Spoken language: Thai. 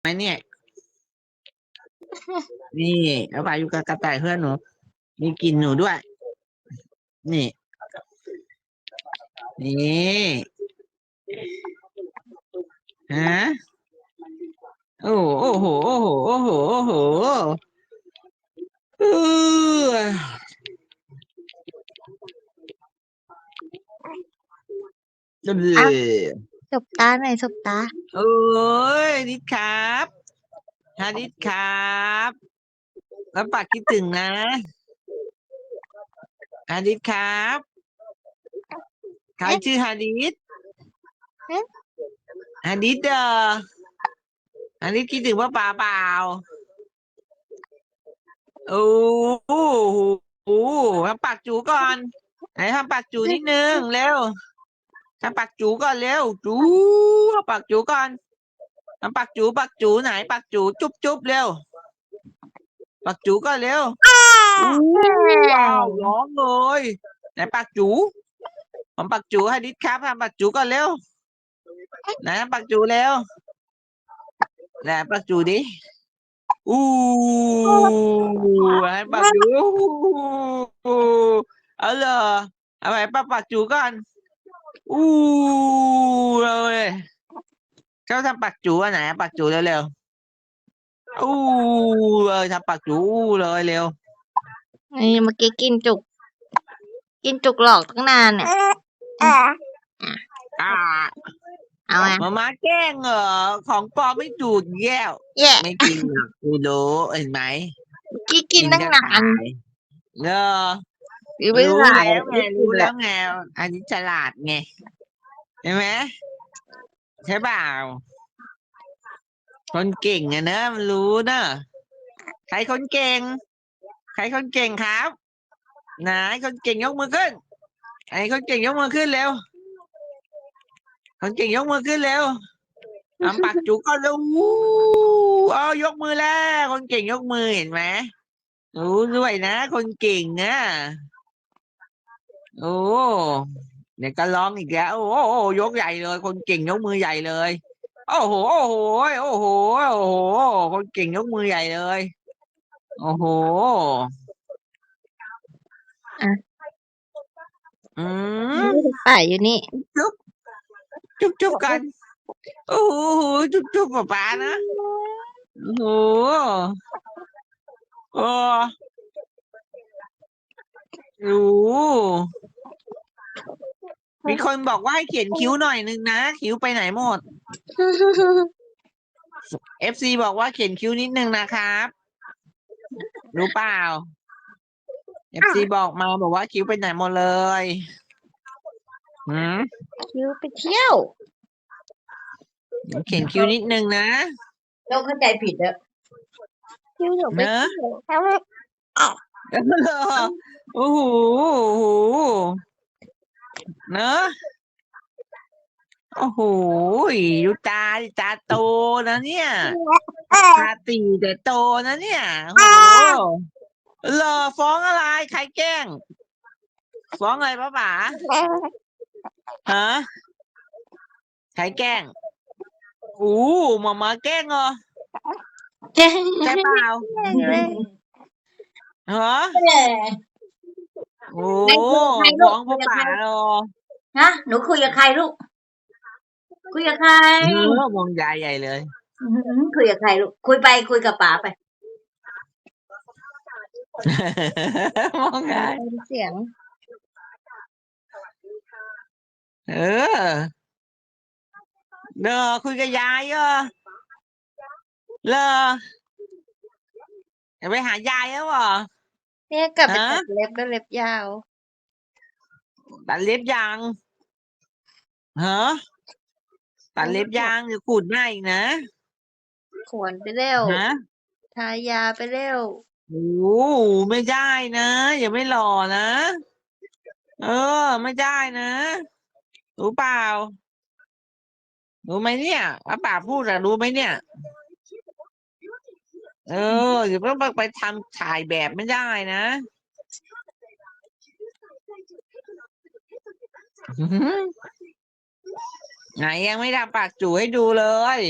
ไหมเนี่ย นี่เอาไปอยู่กับกระต่ายเพื่อนหนู มีกลินหนูด้วย นี่ นี่ฮะโอ้โอ้โหโอ้โหโอ้โหโอ้โหเออเออ สบตาหน่อยสบตา โอ้ยนิดครับฮานิดครับแล้วปากคิดถึงนะฮานิดครับใครชื่อฮานิดเอ๊ะ ฮานิดเด้อฮานิดคิดถึงว่าป่าเปล่าโอ้โหโอ้โหทำปากจูก่อนไหนทำปากจูนิดนึงเร็ว ทำปากจูก่อนเร็วจูทำปากจูก่อนทำปักจูปักจูไหนปักจูจุ๊บจุ๊บเร็วปักจูก็เร็วว้าวร้องเลยไหนปักจูทำปักจูให้ดิดครับทำปักจูก็เร็วไหนปักจูเร็วไหนปักจูดิอู้ให้ปักจูอู้เอาเลยเอาไปปักปักจูก่อน อู้เลยเจ้าทำปักจูอันไหนอะปักจูเร็วๆอู้เลยทำปักจูอู้เลยเร็วนี่เมื่อกี้กินจุก กินจุกหลอกตั้งนานเนี่ย อ่าเอาไงมามาแกล้งเหรอของปลอมไม่ดูดแก้วแย่ไม่กินหรอกกูรู้เห็นไหมเมื่อกี้กินตั้งนานเนอะ หรือไม่รู้ถ่ายแล้วไงรู้แล้วไงอันนี้ฉลาดไงเห็นไหมใช่เปล่าคนเก่งอะเนอะมันรู้เนอะใครคนเก่ง ใครคนเก่งครับไหนคนเก่งยกมือขึ้นไอ้คนเก่งยกมือขึ้นเร็วคนเก่งยกมือขึ้นเร็วทำปากจุกก็เร็ววู้เอายกมือแล้ว คนเก่งยกมือเห็นไหมรู้ด้วยนะ คนเก่งนะ โอ้เดี๋ยวก็ร้องอีกแล้วโอ้โหโอ้โหยกใหญ่เลย คนเก่งยกมือใหญ่เลย โอ้โหโอ้โหโอ้โหโอ้โห คนเก่งยกมือใหญ่เลย โอ้โหอืมป่ายอยู่นี่จุ๊บจุ๊บกัน โอ้โหจุ๊บจุ๊บป๊าป๊านะโอ้โหโอ้โห มีคนบอกว่าให้เขียนคิ้วหน่อยนึงนะ คิ้วไปไหนหมด FC บอกว่าเขียนคิ้วนิดนึงนะครับ รู้เปล่า FC บอกมาบอกว่าคิ้วไปไหนหมดเลยหืมคิวไปเที่ยวเขียนคิ้วนิดนึงนะเราเข้าใจผิดแล้วคิวเดี๋ยวไปเนอะเที่ยวโอ้โหโอ้โห เนอะโอ้โหดูตาดิตาโตนะเนี่ยตาตีแต่โตนะเนี่ยโอ้โหเหรอฟ้องอะไร ใครแกล้ง ฟ้องอะไรป้าป๋าฮะใครแกล้งอู้หมามาแกล้งเหรอใช่เปล่าฮะ โอ้ฟ้องป้าป๋าเหรอฮะหนูคุยกับใครลูก คุยกับใครเออมองยายใหญ่เลยอื้อหือคุยกับใครลูก คุยไปคุยกับป๋าไปมองยายเสียง เออเด้อคุยกับยายเหรอเลอจะไปหายายแล้วเหรอ เนี่ยกลับไปฮะตัดเล็บด้วยเล็บยาว ตัดเล็บยางฮะตัดเล็บยางเดี๋ยวขูดหน้าอีกนะขวนไปเร็วฮะทายาไปเร็ว โอ้ไม่ได้นะอย่าไม่หล่อนะเออ ไม่ได้นะรู้เปล่ารู้ไหมเนี่ยอาป่าพูดอะรู้ไหมเนี่ย เอออย่าเพิ่งไปไปทำถ่ายแบบไม่ได้นะไหนยังไม่ทำปากจูให้ดูเลย